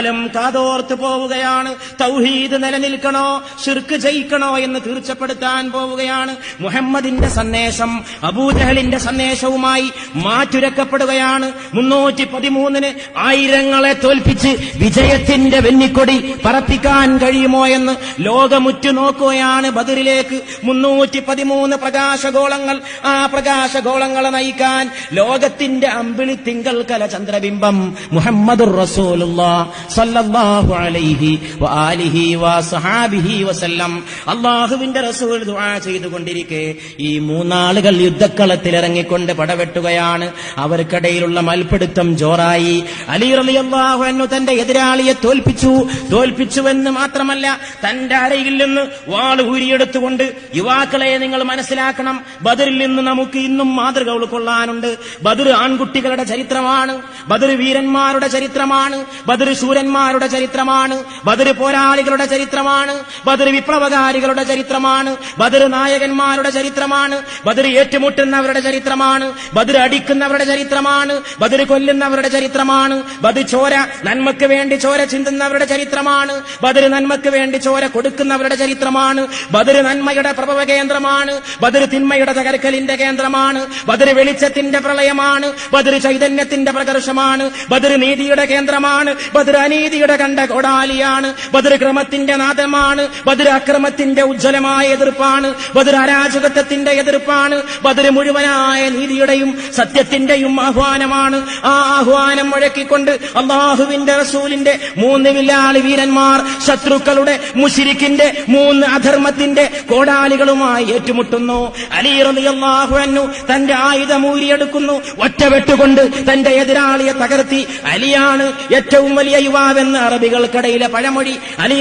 കാലം കാതോർത്ത് പോവുകയാണ്. തൗഹീദ് നിലനിൽക്കണോ ഷിർക്ക് ജയിക്കണോ എന്ന് തീർച്ചപ്പെടുത്താൻ പോവുകയാണ്. മുഹമ്മദിന്റെ സന്ദേശം അബൂജഹലിന്റെ സന്ദേശവുമായി മാറ്റുരക്കപ്പെടുകയാണ്. മുന്നൂറ്റി പതിമൂന്നിന് ആയിരങ്ങളെ തോൽപ്പിച്ച് വിജയത്തിന്റെ വെന്നിക്കൊടി പറപ്പിക്കാൻ കഴിയുമോ എന്ന് ലോകമുറ്റു നോക്കുകയാണ് ബദറിലേക്ക്. മുന്നൂറ്റി പതിമൂന്ന് പ്രകാശഗോളങ്ങൾ ആ പ്രകാശഗോളങ്ങളെ നയിക്കാൻ ലോകത്തിന്റെ അമ്പിളി തിങ്കൾ കല ചന്ദ്രബിംബം മുഹമ്മദുർ റസൂലുള്ളാ സല്ലല്ലാഹു അലൈഹി വആലിഹി വസഹാബിഹി വസല്ലം. അള്ളാഹുവിന്റെ റസൂൽ ദുആ ചെയ്തുകൊണ്ടിരിക്കെ. ഈ മൂന്നാളുകൾ യുദ്ധക്കളത്തിൽ ഇറങ്ങിക്കൊണ്ട് പടവെട്ടുകയാണ്. അവർക്കിടയിലുള്ള മൽപിടുത്തം ജോറായി. അലി റളിയല്ലാഹു അൻഹു തന്റെ എതിരാളിയെ തോൽപ്പിച്ചു. തോൽപ്പിച്ചുവെന്ന് മാത്രമല്ല തന്റെ അരയിൽ നിന്ന് വാൾ ഊരിയെടുത്തുകൊണ്ട് യുവാക്കളെ നിങ്ങൾ മനസ്സിലാക്കണം. ബദറിൽ നിന്ന് നമുക്ക് ഇന്നും മാതൃക ഉൾക്കൊള്ളാനുണ്ട് ബദർ ആൺകുട്ടികളുടെ ചരിത്രമാണ്. ബദർ വീരന്മാരുടെ ചരിത്രമാണ്. ബദർ ശൂരന്മാരുടെ ചരിത്രമാണ്. ബദർ പോരാളികളുടെ ചരിത്രമാണ്. ബദർ വിപ്ലവകാരികളുടെ ചരിത്രമാണ്. ബദർ നായകന്മാരുടെ ചരിത്രമാണ്. ബദർ ഏറ്റുമുട്ടുന്നവരുടെ ചരിത്രമാണ്. ബദർ അടിക്കുന്നവരുടെ ചരിത്രമാണ്. ബദർ കൊല്ലുന്നവരുടെ ചരിത്രമാണ്. ബദർ ചോര നന്മക്ക് വേണ്ടി ചോര ചിന്തുന്നവരുടെ ചരിത്രമാണ്. ബദർ നന്മക്ക് വേണ്ടി ചോര കൊടുക്കുന്നവരുടെ ചരിത്രമാണ്. ബദർ നന്മയുടെ പ്രഭവ കേന്ദ്രമാണ്. ബദർ തിന്മയുടെ തകർക്കലിന്റെ കേന്ദ്രമാണ്. ബദർ വെളിച്ചത്തിന്റെ പ്രളയമാണ്. ബദർ ചൈതന്യത്തിന്റെ പ്രകർഷമാണ് ബദർ നീതിയുടെ കേന്ദ്രമാണ്. ബദർ അനീതിയുടെ കണ്ട കൊടാലിയാണ്. ബദുരക്രമത്തിന്റെ നാദമാണ്. ബദുരാക്രമത്തിന്റെ ഉജ്ജ്വലമായ എതിർപ്പാണ്. ബദുരാരാജകത്വത്തിന്റെ എതിർപ്പാണ്. ബദർ മുഴുവനായ നീതിയുടെയും സത്യത്തിന്റെയും ആഹ്വാനമാണ്. ആ ആഹ്വാനം മുഴക്കിക്കൊണ്ട് അള്ളാഹുവിന്റെ റസൂലിന്റെ മൂന്ന് വില്ലാളി വീരന്മാർ ശത്രുക്കളുടെ മുഷിരിക്കിന്റെ മൂന്ന് അധർമ്മത്തിന്റെ കോടാലികളുമായി ഏറ്റുമുട്ടുന്നു. അലി റളിയല്ലാഹു അൻഹു തന്റെ ആയുധം ഊരിയെടുക്കുന്നു. ഒറ്റവെട്ടുകൊണ്ട് തന്റെ എതിരാളിയെ തകർത്തി. അലിയാണ് ഏറ്റവും വലിയ യുവാവെന്ന് അറബികൾക്കിടയിലെ പഴമൊഴി അലി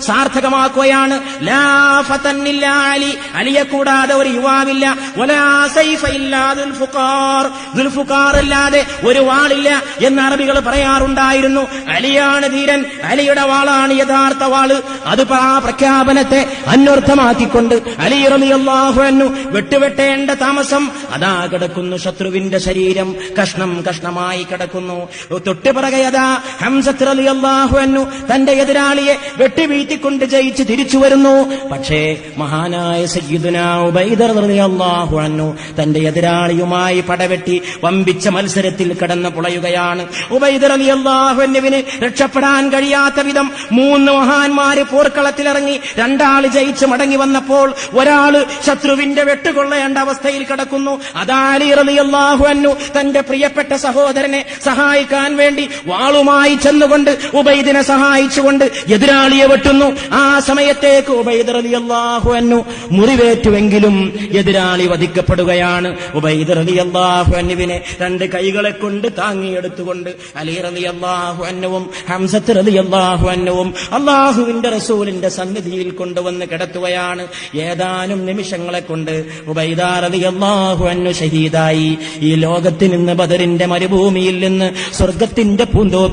സാർത്ഥകമാക്കുകയാണ്. ലാ അലി. അലിയെ കൂടാതെ ഒരു യുവാവില്ല. വലാ അല്ലാതെ ഒരു വാളില്ല എന്ന് അറബികൾ പറയാറുണ്ടായിരുന്നു. അലിയാണ് ധീരൻ. അലിയുടെ വാളാണ് യഥാർത്ഥ വാൾ. അത് ആ പ്രഖ്യാപനത്തെ അന്വർത്ഥമാക്കിക്കൊണ്ട് അലി വെട്ടുവെട്ടേണ്ട താമസം അതാ കിടക്കുന്നു ശത്രുവിന്റെ ശരീരം. കഷ്ണം കഷ്ണമായി കിടക്കുന്നു. തൊട്ടുപിറകെ ഹംസത്ത് തന്റെ എതിരാളിയെ വെട്ടിവീഴ്ത്തിക്കൊണ്ട് ജയിച്ച് തിരിച്ചു വരുന്നു. പക്ഷേ മഹാനായ സയ്യിദുന ഉബൈദർ തന്റെ എതിരാളിയുമായി പടവെട്ടി വമ്പിച്ച മത്സരത്തിൽ കടന്നു പുളയുകയാണ്. ഉബൈദർ റളിയല്ലാഹു അൻഹുവിന് രക്ഷപ്പെടാൻ കഴിയാത്ത വിധം മൂന്ന് മഹാന്മാര് പോർക്കളത്തിലിറങ്ങി രണ്ടാൾ ജയിച്ച് മടങ്ങി വന്നപ്പോൾ ഒരാൾ ശത്രുവിന്റെ വെട്ടുകൊള്ളേണ്ട അവസ്ഥയിൽ കിടക്കുന്നു. അതാലി റളിയല്ലാഹു അൻഹു തന്റെ പ്രിയപ്പെട്ട സഹോദരനെ സഹായിക്കാൻ വേണ്ടി വാളുമായി ചെന്നുകൊണ്ട് ഉബൈദിനെ സഹായിച്ചുകൊണ്ട് എതിരാളിയെ വെട്ടുന്നു. ആ സമയത്തേക്ക് ഉബൈദർ അലി അള്ളാഹു അൻഹു മുറിവേറ്റുവെങ്കിലും എതിരാളി വധിക്കപ്പെടുകയാണ്. ഉബൈദർ അലി അള്ളാഹു അൻഹുവിനെ രണ്ട് കൈകളെ കൊണ്ട് താങ്ങിയെടുത്തുകൊണ്ട് അലി റളിയല്ലാഹു അൻഹുവും ഹംസത്ത് അലി അള്ളാഹു അൻഹുവും അള്ളാഹുവിന്റെ റസൂലിന്റെ സന്നിധിയിൽ കൊണ്ടുവന്ന് കിടത്തുകയാണ്. ഏതാനും നിമിഷങ്ങളെ കൊണ്ട് ഉബൈദ അള്ളാഹു അൻഹു ഷഹീദായി. ഈ ലോകത്തിൽ നിന്ന് ബദറിന്റെ മരുഭൂമിയിൽ നിന്ന് സ്വർഗത്തിന്റെ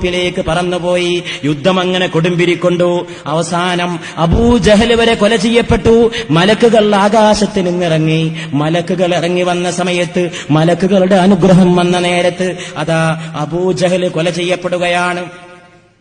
പൂന്തോപ്പിലേക്ക് പറന്നുപോയി. യുദ്ധം അങ്ങനെ കൊടുമ്പിരിക്കൊണ്ടു. അവസാനം അബൂജഹൽ വരെ കൊല ചെയ്യപ്പെട്ടു. മലക്കുകൾ ആകാശത്തിൽ നിന്നിറങ്ങി മലക്കുകൾ ഇറങ്ങി വന്ന സമയത്ത് മലക്കുകളുടെ അനുഗ്രഹം വന്ന നേരത്ത് അതാ അബൂജഹൽ കൊല ചെയ്യപ്പെടുകയാണ്.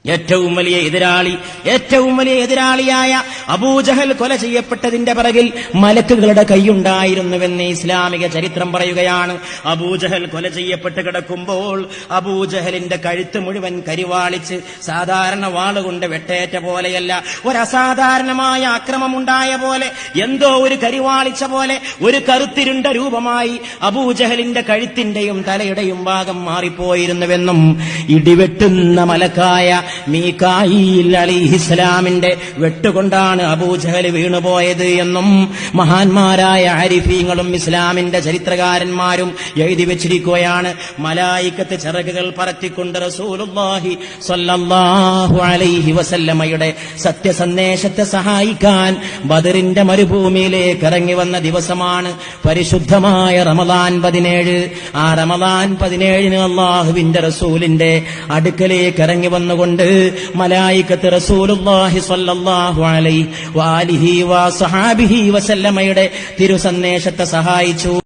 ഏറ്റവും വലിയ എതിരാളി ഏറ്റവും വലിയ എതിരാളിയായ അബൂജഹൽ കൊല ചെയ്യപ്പെട്ടതിന്റെ പിറകിൽ മലക്കുകളുടെ കൈയുണ്ടായിരുന്നുവെന്ന് ഇസ്ലാമിക ചരിത്രം പറയുകയാണ്. അബൂജഹൽ കൊല ചെയ്യപ്പെട്ട് കിടക്കുമ്പോൾ അബൂജഹലിന്റെ കഴുത്ത് മുഴുവൻ കരിവാളിച്ച് സാധാരണ വാളുകൊണ്ട് വെട്ടേറ്റ പോലെയല്ല. ഒരു അസാധാരണമായ ആക്രമമുണ്ടായ പോലെ എന്തോ ഒരു കരിവാളിച്ച പോലെ ഒരു കറുത്തിരുണ്ട രൂപമായി അബൂജഹലിന്റെ കഴുത്തിന്റെയും തലയുടെയും ഭാഗം മാറിപ്പോയിരുന്നുവെന്നും ഇടിവെട്ടുന്ന മലക്കായ മീക്കായിൽ അലിഹിസ്ലാമിന്റെ വെട്ടുകൊണ്ടാണ് അബൂജഹൽ വീണുപോയത് എന്നും മഹാന്മാരായ ആരിഫീങ്ങളും ഇസ്ലാമിന്റെ ചരിത്രകാരന്മാരും എഴുതി വെച്ചിരിക്കുകയാണ്. മലായിക്കത്ത് ചിറകുകൾ പറത്തിക്കൊണ്ട് റസൂലുള്ളാഹി സ്വല്ലല്ലാഹു അലൈഹി വസല്ലമയുടെ സത്യസന്ദേശത്തെ സഹായിക്കാൻ ബദറിന്റെ മരുഭൂമിയിലേക്ക് ഇറങ്ങി വന്ന ദിവസമാണ് പരിശുദ്ധമായ റമദാൻ പതിനേഴ്. ആ റമദാൻ പതിനേഴിന് അള്ളാഹുവിന്റെ റസൂലിന്റെ അടുക്കലേക്ക് ഇറങ്ങി വന്നുകൊണ്ട് മലായിക്കത്ത് റസൂലുല്ലാഹി സ്വല്ലല്ലാഹു അലൈഹി വാലിഹി വസഹാബിഹി വസല്ലമയുടെ തിരുസന്ദേശത്തെ സഹായിച്ചു.